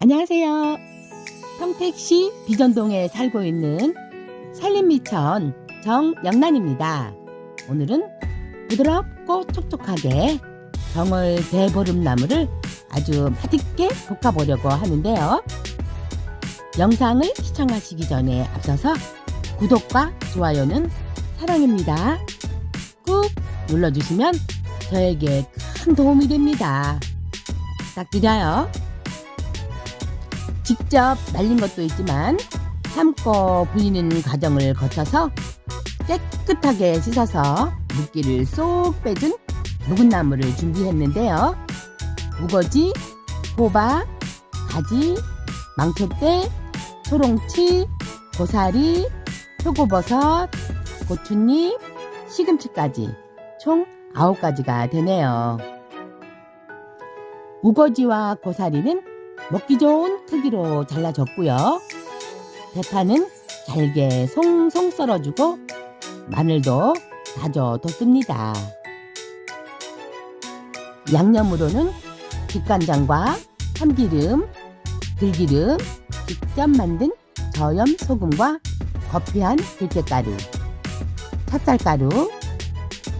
안녕하세요. 평택시 비전동에 살고 있는 산림미천 정영란입니다. 오늘은 부드럽고 촉촉하게 정월 대보름나무를 아주 맛있게 볶아보려고 하는데요. 영상을 시청하시기 전에 앞서서 구독과 좋아요는 사랑입니다. 꾹 눌러주시면 저에게 큰 도움이 됩니다. 부탁드려요. 직접 말린 것도 있지만 삶고 불리는 과정을 거쳐서 깨끗하게 씻어서 물기를 쏙 빼준 묵은 나물을 준비했는데요. 우거지, 호박, 가지, 망초대, 초롱치, 고사리, 표고버섯, 고추잎, 시금치까지 총 9가지가 되네요. 우거지와 고사리는 먹기 좋은 크기로 잘라줬고요. 대파는 잘게 송송 썰어주고 마늘도 다져뒀습니다. 양념으로는 직간장과 참기름, 들기름, 직접 만든 저염 소금과 거피한 들깨가루, 찹쌀가루,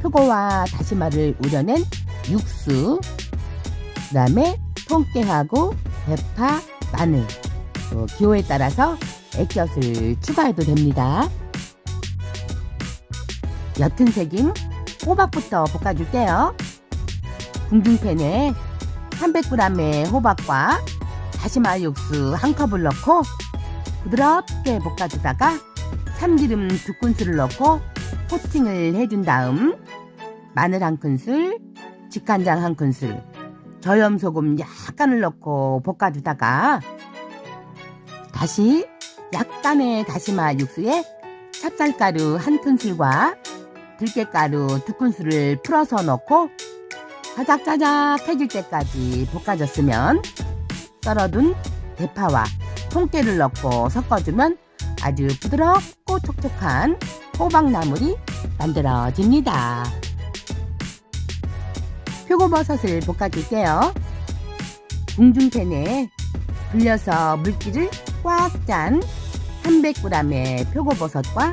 표고와 다시마를 우려낸 육수, 그 다음에 통깨하고 대파, 마늘, 또 기호에 따라서 액젓을 추가해도 됩니다. 옅은 색인 호박부터 볶아줄게요. 궁중팬에 300g의 호박과 다시마 육수 한 컵을 넣고 부드럽게 볶아주다가 참기름 두 큰술을 넣고 코팅을 해준 다음 마늘 한 큰술, 직간장 한 큰술, 저염 소금 약간을 넣고 볶아주다가 다시 약간의 다시마 육수에 찹쌀가루 한 큰술과 들깨가루 두 큰술을 풀어서 넣고 자작자작해질 때까지 볶아줬으면 썰어둔 대파와 통깨를 넣고 섞어주면 아주 부드럽고 촉촉한 호박나물이 만들어집니다. 표고버섯을 볶아줄게요. 궁중팬에 불려서 물기를 꽉 짠 300g의 표고버섯과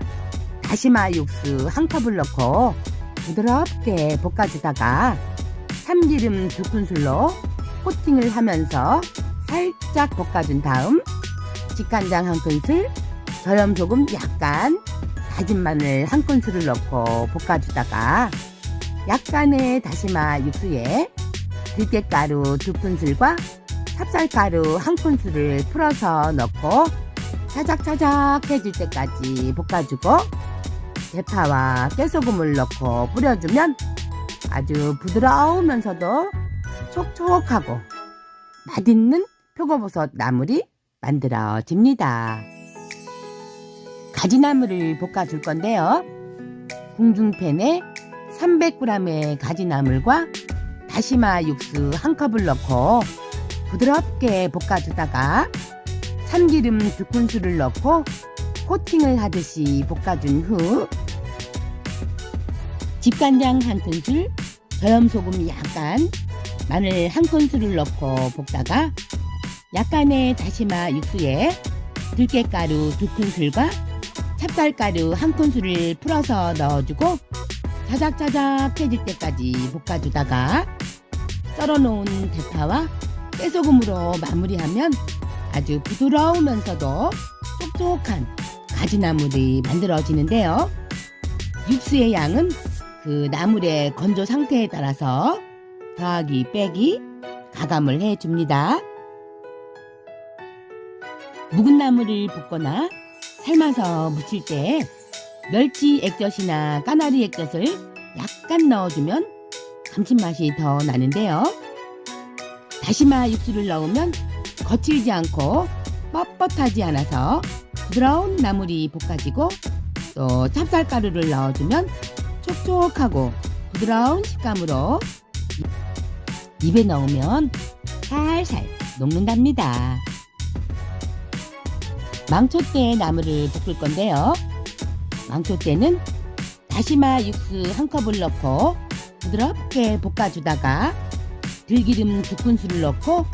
다시마 육수 한 컵을 넣고 부드럽게 볶아주다가 참기름 두 큰술로 코팅을 하면서 살짝 볶아준 다음 직간장 한 큰술, 저염 소금 약간, 다진 마늘 한 큰술을 넣고 볶아주다가 약간의 다시마 육수에 들깨가루 두 큰술과 찹쌀가루 한 큰술을 풀어서 넣고 자작자작해질 때까지 볶아주고 대파와 깨소금을 넣고 뿌려주면 아주 부드러우면서도 촉촉하고 맛있는 표고버섯 나물이 만들어집니다. 가지나물을 볶아줄 건데요. 궁중팬에 300g의 가지나물과 다시마 육수 한 컵을 넣고 부드럽게 볶아주다가 참기름 두 큰술을 넣고 코팅을 하듯이 볶아준 후 집간장 한 큰술, 저염소금 약간, 마늘 한 큰술을 넣고 볶다가 약간의 다시마 육수에 들깨가루 두 큰술과 찹쌀가루 한 큰술을 풀어서 넣어주고 자작자작해질 때까지 볶아주다가 썰어놓은 대파와 깨소금으로 마무리하면 아주 부드러우면서도 촉촉한 가지나물이 만들어지는데요. 육수의 양은 그 나물의 건조 상태에 따라서 더하기 빼기 가감을 해줍니다. 묵은 나물을 붓거나 삶아서 무칠 때 멸치 액젓이나 까나리 액젓을 약간 넣어주면 감칠맛이 더 나는데요. 다시마 육수를 넣으면 거칠지 않고 뻣뻣하지 않아서 부드러운 나물이 볶아지고 또 찹쌀가루를 넣어주면 촉촉하고 부드러운 식감으로 입에 넣으면 살살 녹는답니다. 망초대 나물을 볶을 건데요. 망초대는 다시마 육수 한 컵을 넣고 부드럽게 볶아주다가 들기름 두 큰술을 넣고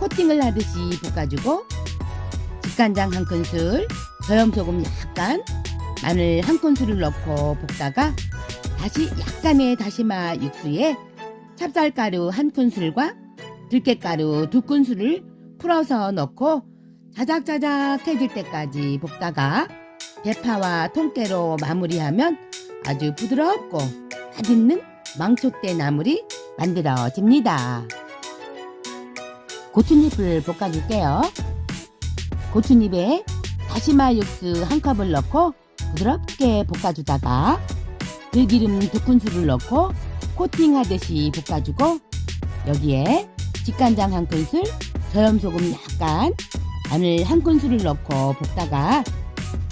코팅을 하듯이 볶아주고 직간장 한 큰술, 저염소금 약간, 마늘 한 큰술을 넣고 볶다가 다시 약간의 다시마 육수에 찹쌀가루 한 큰술과 들깨가루 두 큰술을 풀어서 넣고 자작자작해질 때까지 볶다가 대파와 통깨로 마무리하면 아주 부드럽고 맛있는 망초대 나물이 만들어집니다. 고추잎을 볶아줄게요. 고추잎에 다시마 육수 한 컵을 넣고 부드럽게 볶아주다가 들기름 두 큰술을 넣고 코팅하듯이 볶아주고 여기에 직간장 한 큰술, 저염소금 약간, 마늘 한 큰술을 넣고 볶다가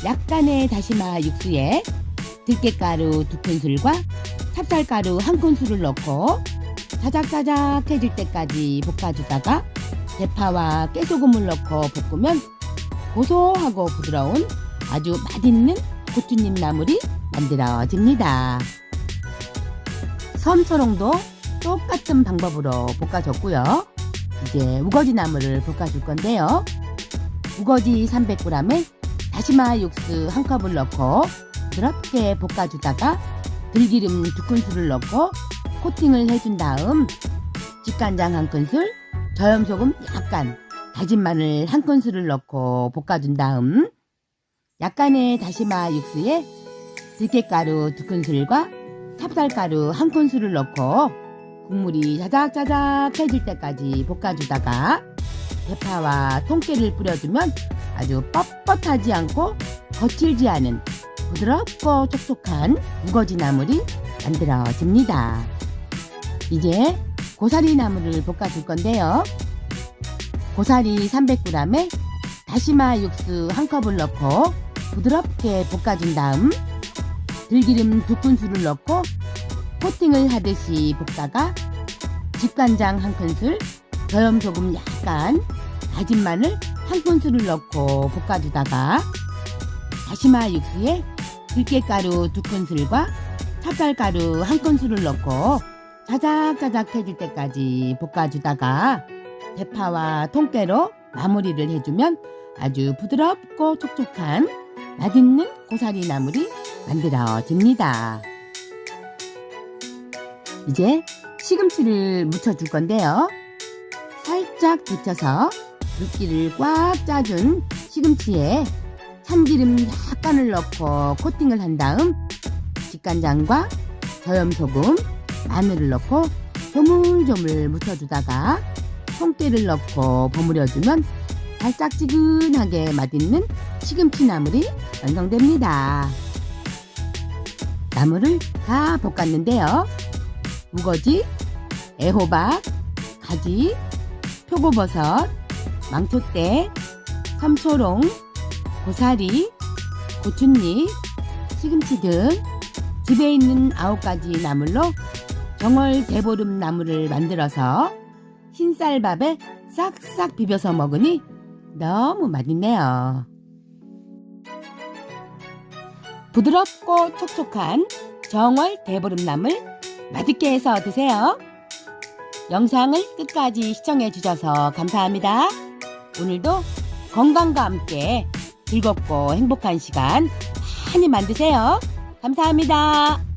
약간의 다시마 육수에 들깨가루 두 큰술과 찹쌀가루 한 큰술을 넣고 자작자작해질 때까지 볶아주다가 대파와 깨소금을 넣고 볶으면 고소하고 부드러운 아주 맛있는 고추잎 나물이 만들어집니다. 섬초롱도 똑같은 방법으로 볶아줬고요. 이제 우거지 나물을 볶아줄 건데요. 우거지 300g에 다시마 육수 한 컵을 넣고 부드럽게 볶아주다가 들기름 두 큰술을 넣고 코팅을 해준 다음 직간장 한 큰술, 저염소금 약간, 다진 마늘 한 큰술을 넣고 볶아준 다음 약간의 다시마 육수에 들깨가루 두 큰술과 찹쌀가루 한 큰술을 넣고 국물이 자작자작해질 때까지 볶아주다가 대파와 통깨를 뿌려주면 아주 뻣뻣하지 않고 거칠지 않은 부드럽고 촉촉한 우거지 나물이 만들어집니다. 이제 고사리 나물을 볶아줄 건데요. 고사리 300g에 다시마 육수 한 컵을 넣고 부드럽게 볶아준 다음 들기름 두 큰술을 넣고 코팅을 하듯이 볶다가 집간장 한 큰술, 저염 소금 약간, 다진 마늘 한 큰술을 넣고 볶아주다가 다시마 육수에 들깨가루 두 큰술과 찹쌀가루 한 큰술을 넣고 자작자작해질 때까지 볶아주다가 대파와 통깨로 마무리를 해주면 아주 부드럽고 촉촉한 맛있는 고사리 나물이 만들어집니다. 이제 시금치를 묻혀줄 건데요. 살짝 데쳐서 물기를 꽉 짜준 시금치에 참기름 약간을 넣고 코팅을 한 다음 직간장과 저염소금, 마늘을 넣고 조물조물 묻혀주다가 통깨를 넣고 버무려주면 달짝지근하게 맛있는 시금치 나물이 완성됩니다. 나물을 다 볶았는데요. 우거지, 애호박, 가지, 표고버섯, 망초대, 삼초롱, 고사리, 고추잎, 시금치 등 집에 있는 아홉 가지 나물로 정월 대보름 나물을 만들어서 흰쌀밥에 싹싹 비벼서 먹으니 너무 맛있네요. 부드럽고 촉촉한 정월 대보름 나물 맛있게 해서 드세요. 영상을 끝까지 시청해 주셔서 감사합니다. 오늘도 건강과 함께 즐겁고 행복한 시간 많이 만드세요. 감사합니다.